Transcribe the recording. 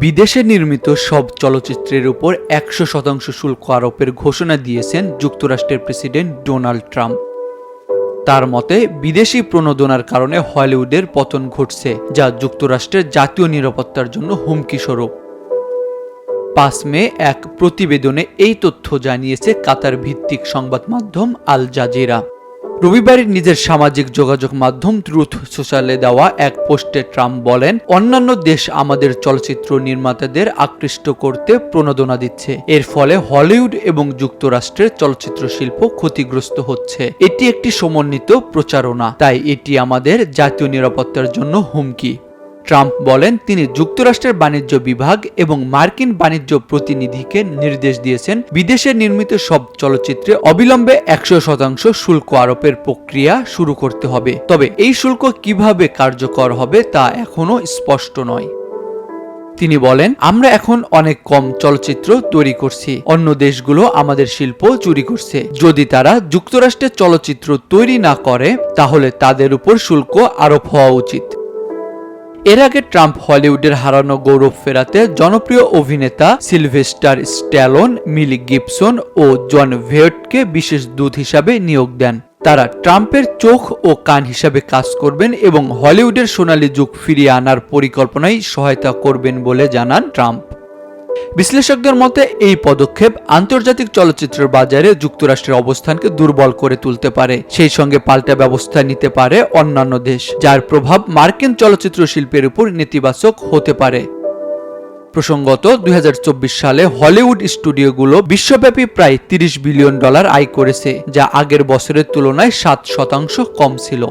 বিদেশে নির্মিত সব চলচ্চিত্রের উপর একশো শতাংশ শুল্ক আরোপের ঘোষণা দিয়েছেন যুক্তরাষ্ট্রের প্রেসিডেন্ট ডোনাল্ড ট্রাম্প। তার মতে, বিদেশি প্রণোদনার কারণে হলিউডের পতন ঘটছে, যা যুক্তরাষ্ট্রের জাতীয় নিরাপত্তার জন্য হুমকি স্বরূপ। পাঁচ মে এক প্রতিবেদনে এই তথ্য জানিয়েছে কাতার ভিত্তিক সংবাদ মাধ্যম আল জাজিরা। রবিবারের নিজের সামাজিক যোগাযোগ মাধ্যম ট্রুথ সোশ্যালে দেওয়া এক পোস্টে ট্রাম্প বলেন, অন্যান্য দেশ আমাদের চলচ্চিত্র নির্মাতাদের আকৃষ্ট করতে প্রণোদনা দিচ্ছে। এর ফলে হলিউড এবং যুক্তরাষ্ট্রের চলচ্চিত্র শিল্প ক্ষতিগ্রস্ত হচ্ছে। এটি একটি সমন্বিত প্রচারণা। তাই এটি আমাদের জাতীয় নিরাপত্তার জন্য হুমকি। ট্রাম্প বলেন, তিনি যুক্তরাষ্ট্রের বাণিজ্য বিভাগ এবং মার্কিন বাণিজ্য প্রতিনিধিকে নির্দেশ দিয়েছেন, বিদেশে নির্মিত সব চলচ্চিত্রে অবিলম্বে একশো শতাংশ শুল্ক আরোপের প্রক্রিয়া শুরু করতে হবে। তবে এই শুল্ক কীভাবে কার্যকর হবে তা এখনও স্পষ্ট নয়। তিনি বলেন, আমরা এখন অনেক কম চলচ্চিত্র তৈরি করছি। অন্য দেশগুলো আমাদের শিল্প চুরি করছে। যদি তারা যুক্তরাষ্ট্রের চলচ্চিত্র তৈরি না করে, তাহলে তাদের উপর শুল্ক আরোপ হওয়া উচিত। এর আগে ট্রাম্প হলিউডের হারানো গৌরব ফেরাতে জনপ্রিয় অভিনেতা সিলভেস্টার স্ট্যালন, মিলি গিবসন ও জন ভেটকে বিশেষ দূত হিসাবে নিয়োগ দেন। তারা ট্রাম্পের চোখ ও কান হিসাবে কাজ করবেন এবং হলিউডের সোনালী যুগ ফিরিয়ে আনার পরিকল্পনায় সহায়তা করবেন বলে জানান ট্রাম্প। বিশ্লেষকদের মতে, এই পদক্ষেপ আন্তর্জাতিক চলচ্চিত্রের বাজারে যুক্তরাষ্ট্রের অবস্থানকে দুর্বল করে তুলতে পারে। সেই সঙ্গে পাল্টা ব্যবস্থা নিতে পারে অন্যান্য দেশ, যার প্রভাব মার্কিন চলচ্চিত্র শিল্পের উপর নেতিবাচক হতে পারে। প্রসঙ্গত, দুই হাজার চব্বিশ সালে হলিউড স্টুডিওগুলো বিশ্বব্যাপী প্রায় তিরিশ বিলিয়ন ডলার আয় করেছে, যা আগের বছরের তুলনায় সাত শতাংশ কম ছিল।